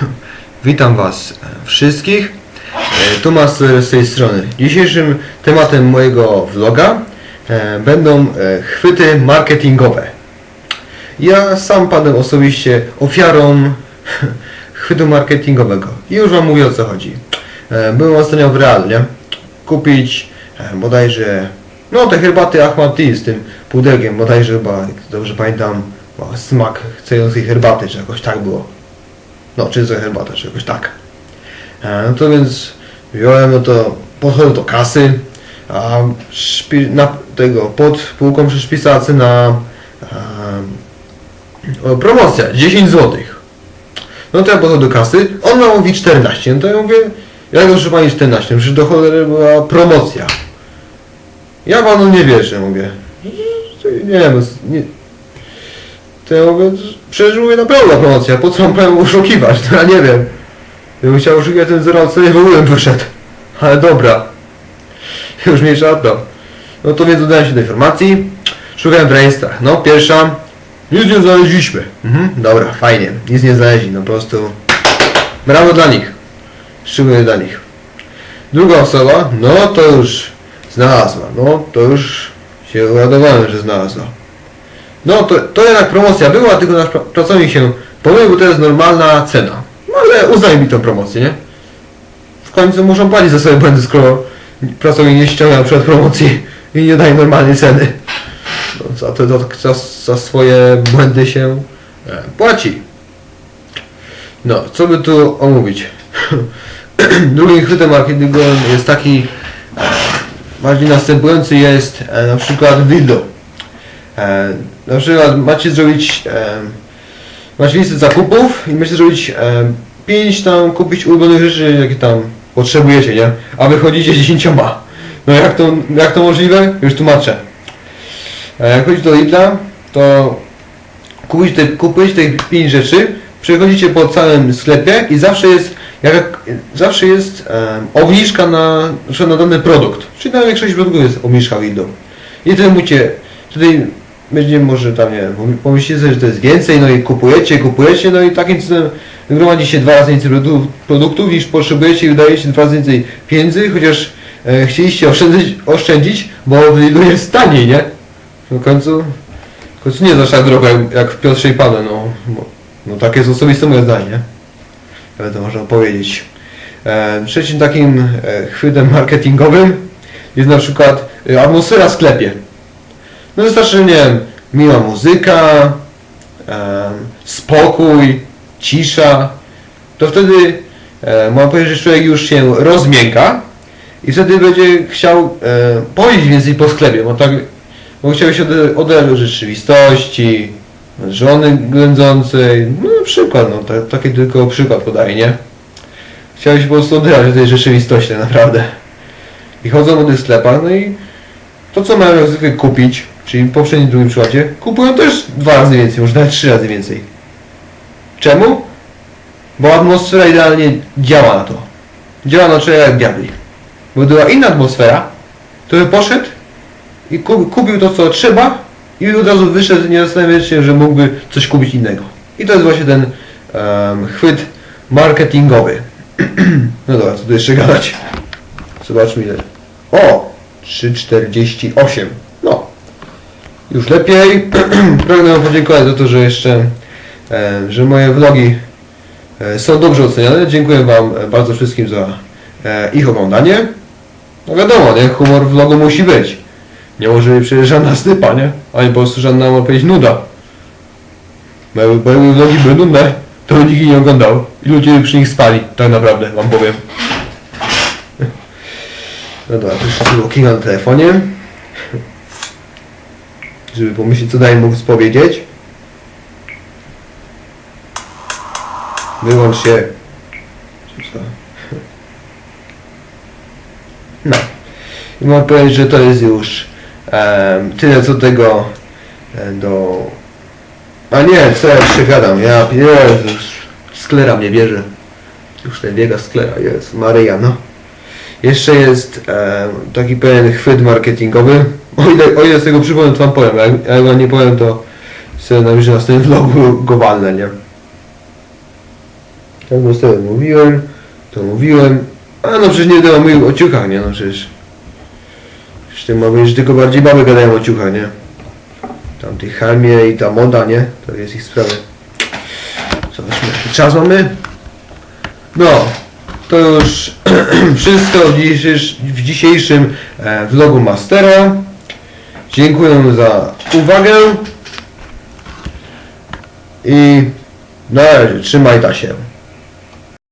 Witam Was e, wszystkich. E, Tomasz z tej strony. Dzisiejszym tematem mojego vloga e, będą e, chwyty marketingowe. Ja sam padłem osobiście ofiarą chwytu marketingowego. I już Wam mówię o co chodzi. E, Byłem ostatnio w Real, nie? Kupić e, bodajże no te herbaty Ahmad Tea z tym pudełkiem, bodajże chyba, dobrze pamiętam, ma smak chcejącej herbaty, czy jakoś tak było. No, czy za herbata, czy jakoś tak. E, No to więc wziąłem, no to podchodzę do kasy, a szpi, na tego, pod półką przy szpisacy na e, promocja, 10 zł. No to ja podchodzę do kasy, on ma mówi 14, no to ja mówię, jak proszę pani 14, przecież do cholery była promocja. Ja panu nie wierzę, mówię. Nie wiem, nie, to ja mówię, przecież mówię naprawdę promocja, po co mam oszukiwać, to ja nie wiem. Gdybym chciał oszukiwać ten zero, nie w ogóle bym wyszedł. Ale dobra. Już mniejsza o to. No to więc udałem się do informacji. Szukałem w rejestrach. No pierwsza. Nic nie znaleźliśmy. Mhm, dobra, fajnie. Nic nie znaleźli, no po prostu. Brawo dla nich. Szczególnie dla nich. Druga osoba, no to już znalazła. No to już się uradowałem, że znalazła. No to, to jednak promocja była, tylko nasz pra- pracownik się pomylił, bo to jest normalna cena. No ale uznaj mi tą promocję, nie? W końcu muszą płacić za swoje błędy, skoro pracownik nie ściąga przed promocji i nie daje normalnej ceny. No, za, to, za, za swoje błędy się e, płaci. No, co by tu omówić? Drugim chwytem marketingowym jest taki e, bardziej następujący jest e, na przykład dildo. E, na przykład macie zrobić e, macie listę zakupów i macie zrobić e, 5 tam kupić ulubionych rzeczy jakie tam potrzebujecie, nie? A wychodzicie 10. No jak to, jak to możliwe? Już tłumaczę. E, jak chodzicie do Lidla, to kupić te, kupujecie te 5 rzeczy, przechodzicie po całym sklepie i zawsze jest jak, zawsze jest e, obniżka na, na dany produkt. Czyli na większość produktów jest obniżka w Lidlu. I wtedy musicie, wtedy będzie może tam, nie wiem, sobie, że to jest więcej, no i kupujecie, kupujecie, no i takim cudem gromadzi się dwa razy więcej produktów, niż potrzebujecie i wydajecie dwa razy więcej pieniędzy, chociaż e, chcieliście oszczędzić, oszczędzić, bo w Lidlu jest taniej, nie? W końcu, w końcu nie jest aż tak drogo jak, jak w Piotrze i no, bo, no takie jest osobiste moje zdanie, nie? Ale to można powiedzieć. E, trzecim takim e, chwytem marketingowym jest na przykład e, atmosfera w sklepie. No wystarczy, nie wiem, miła muzyka, e, spokój, cisza. To wtedy e, można powiedzieć, że człowiek już się rozmięka i wtedy będzie chciał e, powiedzieć więcej po sklepie, bo tak bo chciał się ode- oderwać od rzeczywistości, żony ględzącej, no na przykład, no ta, taki tylko przykład podaję, nie? Chciałeś po prostu oderwać od tej rzeczywistości naprawdę. I chodzą po tych sklepach, no i to co mają zwykle kupić, czyli w poprzednim drugim przykładzie, kupują też dwa razy więcej, może nawet trzy razy więcej. Czemu? Bo atmosfera idealnie działa na to. Działa na człowieka jak diabli. Bo była inna atmosfera, to by poszedł i ku- kupił to co trzeba i od razu wyszedł, nie zastanawiając się, że mógłby coś kupić innego. I to jest właśnie ten em, chwyt marketingowy. no dobra, co tu jeszcze gadać? Zobaczmy ile. O! 3,48. Już lepiej. Pragnę podziękować za to, że jeszcze, e, że moje vlogi e, są dobrze oceniane. Dziękuję Wam e, bardzo wszystkim za ich oglądanie. No wiadomo, nie? Humor vlogu musi być. Nie może być przecież żadna stypa, nie? Ani po prostu żadna, można powiedzieć, nuda. Bo jakby vlogi były nudne, to by nikt nie oglądał. I ludzie by przy nich spali, tak naprawdę, wam powiem. No dobra, to kina na telefonie. Żeby pomyśleć, co dalej mógł powiedzieć. Wyłącz się. No. I mogę powiedzieć, że to jest już em, tyle co tego e, do... A nie, co ja jeszcze gadam? Ja, Jezus, sklera mnie bierze. Już ten biega sklera, jest Maryja, no. Jeszcze jest em, taki pewien chwyt marketingowy. O ile, o ile z tego przypomnę, to wam powiem. Jak, jak wam nie powiem, to sobie na następnym vlogu go walnę, nie? Jak mu wtedy mówiłem, to mówiłem. A no przecież nie będę mówił o nie no przecież. Przecież ty że tylko bardziej baby gadają o ciuchach, nie? Tam tej chemie i ta moda, nie? To jest ich sprawa. Co myśmy, jaki czas mamy? No, to już wszystko w dzisiejszym, e, vlogu Mastera. Dziękuję za uwagę. I na razie, trzymaj ta się.